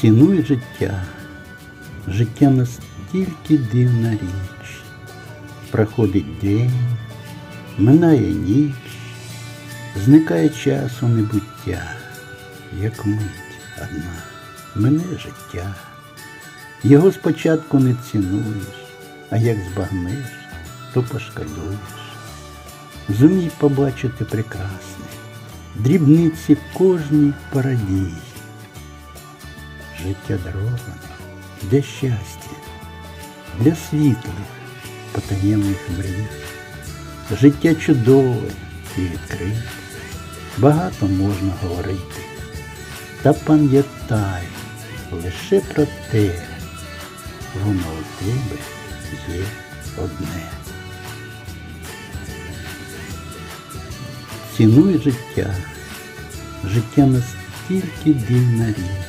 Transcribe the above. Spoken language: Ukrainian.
Цінуй життя. Життя настільки дивна річ. Проходить день, минає ніч, зникає час у небуття, як мить одна, мине життя. Його спочатку не цінуєш, а як збагнеш, то пошкодуєш. Зумій побачити прекрасне, дрібниці кожній порадій. Життя дароване для щастя, для світлих, потаємних мрій. Життя чудове і відкрите, багато можна говорити. Та пам'ятай лише про те, воно у тебе є одне. Цінуй життя. Життя настільки дивна річ.